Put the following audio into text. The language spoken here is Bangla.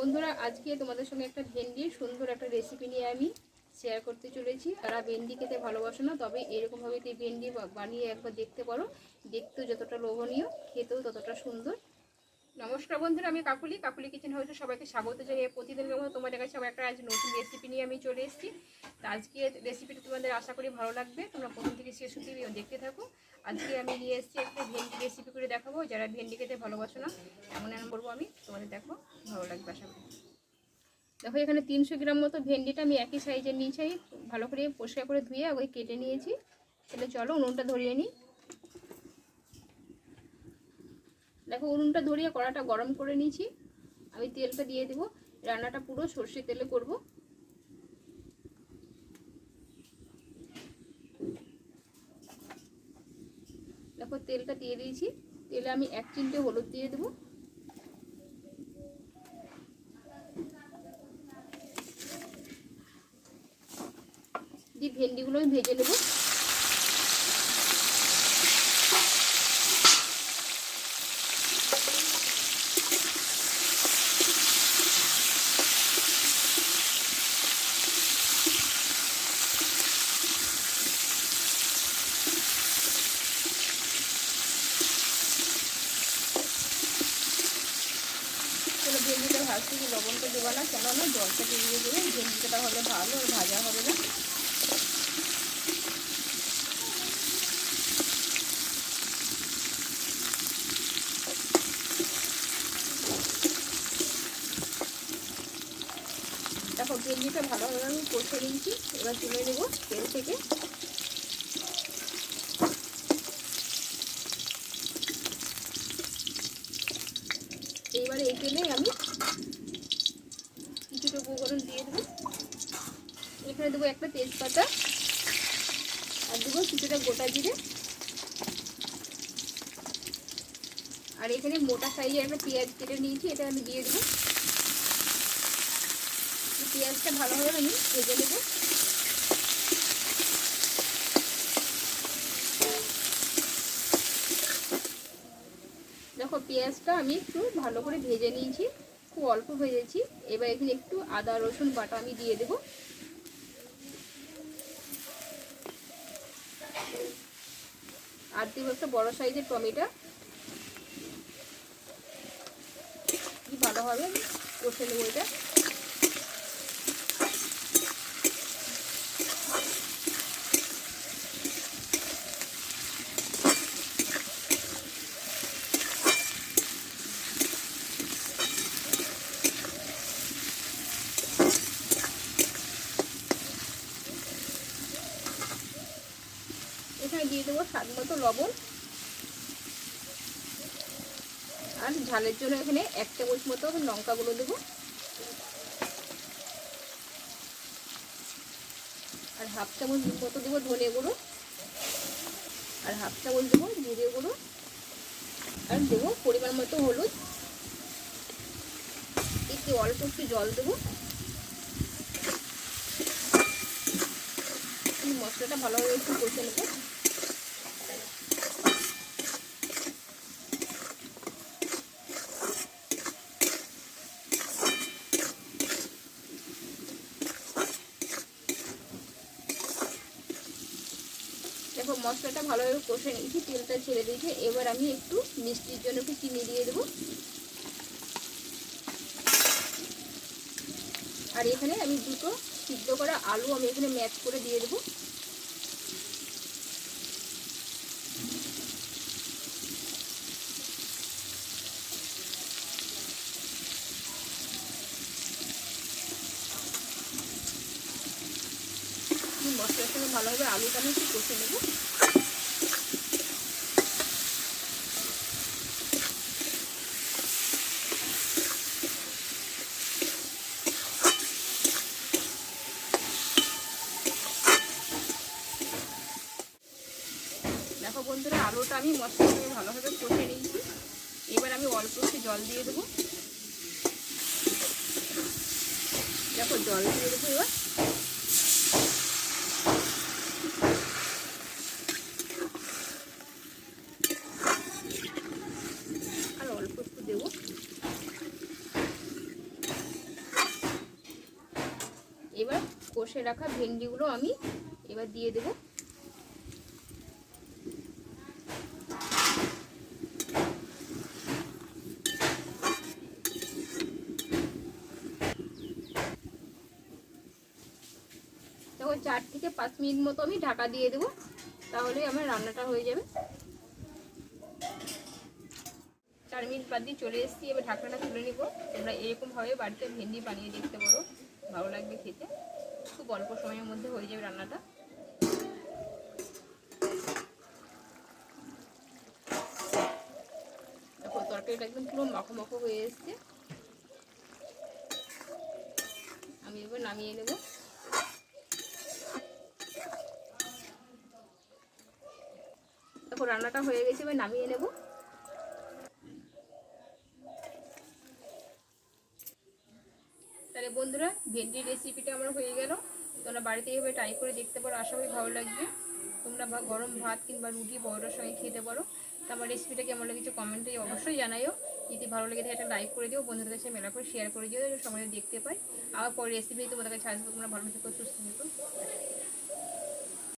বন্ধুরা, আজকে তোমাদের সঙ্গে একটা ভেন্ডির সুন্দর একটা রেসিপি নিয়ে আমি শেয়ার করতে চলেছি। তারা ভেন্ডি খেতে ভালোবাসো না, তবে এরকমভাবে তুই ভেন্ডি বানিয়ে একবার দেখতে পারো, দেখতেও যতটা লোভনীয়, খেতেও ততটা সুন্দর। নমস্কার বন্ধুরা, আমি কাকুলি। কাকুলি কিচেন হাউসে সবাইকে স্বাগত জানিয়ে প্রতিদিনের মতো তোমাদের কাছে আমার একটা আজ নতুন রেসিপি নিয়ে আমি চলে এসেছি। তো আজকে রেসিপিটা তোমাদের আশা করি ভালো লাগবে। তোমরা প্রথম থেকে শেষ অবধি দেখতে থাকো। আজকে আমি নিয়ে এসেছি একটা ভেন্ডি রেসিপি করে দেখাবো। যারা ভেন্ডি খেতে ভালোবাসো না এমন এমন করব আমি তোমাদের দেখো, ভালো লাগবে আশা করি। দেখো, এখানে তিনশো গ্রাম মতো ভেন্ডিটা আমি একই সাইজের নিয়েছি। ভালো করে পরিষ্কার করে ধুয়ে ওই কেটে নিয়েছি। তাহলে চলো, উনুনটা ধরিয়ে নিই। দেখো উনুনটা ধরিয়ে কড়াটা গরম করে নিয়েছি। আমি তেলটা দিয়ে দেবো। রান্নাটা পুরো সর্ষে তেলে করব। দেখো তেলটা দিয়ে দিয়েছি। তেলে আমি এক চিমটে হলুদ দিয়ে দেবো। দিয়ে ভেন্ডিগুলো আমি ভেজে নেব চলো গিয়ে লবণটা দেবো না, কেননা জলটা দিয়ে দেবে ভেন্ডিটা হলে ভালো, আর ভাজা হবে না। দেখো ভালোভাবে আমি কষে নিয়েছি, এবার তুলে নেব তেল থেকে। এইবারে এই তেলে আমি। কিছুটা উপকরণ দিয়ে দেবো। এখানে দেবো একটা তেজপাতা। আর দেবো কিছুটা গোটা জিরে। আর এখানে মোটা সাইজের একটা পেঁয়াজ কেটে নিয়েছি, এটা আমি দিয়ে দেবো। পেঁয়াজটা ভালোভাবে আমি ভেজে নেব। দেখো পেঁয়াজটা আমি একটু ভালো করে ভেজে নিয়েছি, খুব অল্প ভেজেছি এবার এখানে একটু আদা, রসুন, বাটা আমি দিয়ে দেবো। আর দেবো একটা বড় সাইজের টমেটো। ভালোভাবে কষে নেব এটা এখানে দিয়ে দেবো স্বাদ মতো লবণ। আর ঝালের জন্য এখানে এক চামচ মতো লঙ্কা গুঁড়ো দেবো। আর হাফ চামচ মতো দেবো ধনে গুঁড়ো। আর হাফ চামচ দেবো জিরে গুঁড়ো। আর দেবো পরিমাণ মতো হলুদ। একটু অল্প একটু জল দেবো। মশলাটা ভালোভাবে একটু কষে নেব। দেখো মশলাটা ভালোভাবে কষে নিয়েছি, তেলটা ছেড়ে দিয়েছি। এবার আমি একটু মিষ্টির জন্য একটু চিনি দিয়ে দেবো। আর এখানে আমি দুটো সিদ্ধ করা আলু আমি এখানে ম্যাচ করে দিয়ে দেবো। মশলার সঙ্গে ভালোভাবে আলুটা আমি একটু কষে নেব দেখো বন্ধুরা, আলুটা আমি মশলা সঙ্গে ভালোভাবে কষে নিয়েছি। এবার আমি অল্প একটু জল দিয়ে দেবো। দেখো, জল দিয়ে দেবো এবার। আর অল্প একটু দেবো। এবার কষে রাখা ভেন্ডিগুলো আমি এবার দিয়ে দেবো। তখন চার থেকে পাঁচ মিনিট মতো আমি ঢাকা দিয়ে দেবো তাহলে আমার রান্নাটা হয়ে যাবে। চার মিনিট বাদ দিয়ে চলে এসেছি, এবার ঢাকনাটা তুলে নিব। তোমরা এরকমভাবে বাড়িতে ভেন্ডি বানিয়ে দেখতে পারো, ভালো লাগবে খেতে। খুব অল্প সময়ের মধ্যে হয়ে যাবে রান্নাটা। দেখো, তরকারিটা একদম পুরো মাখো মাখো হয়ে এসছে। আমি এবার নামিয়ে নেব। রান্নাটা হয়ে গেছে, এবার নামিয়ে নেব। তাহলে বন্ধুরা, ভেন্ডির রেসিপিটা আমার হয়ে গেল। তোমরা বাড়িতে এইভাবে ট্রাই করে দেখতে পারো, আশা করি ভালো লাগবে। তোমরা বা গরম ভাত কিংবা রুটি পরোটার সঙ্গে খেতে পারো। তো আমার রেসিপিটা কেমন লেগেছে কমেন্টে অবশ্যই জানাইও। যদি ভালো লেগে থাকে, একটা লাইক করে দিও, বন্ধুদের কাছে মেলা করে শেয়ার করে দিও সবাই দেখতে পাই আবার পরে রেসিপি তোমাদের কাছে আসব, তোমরা ভালো থেকো, সুস্থ থেকো।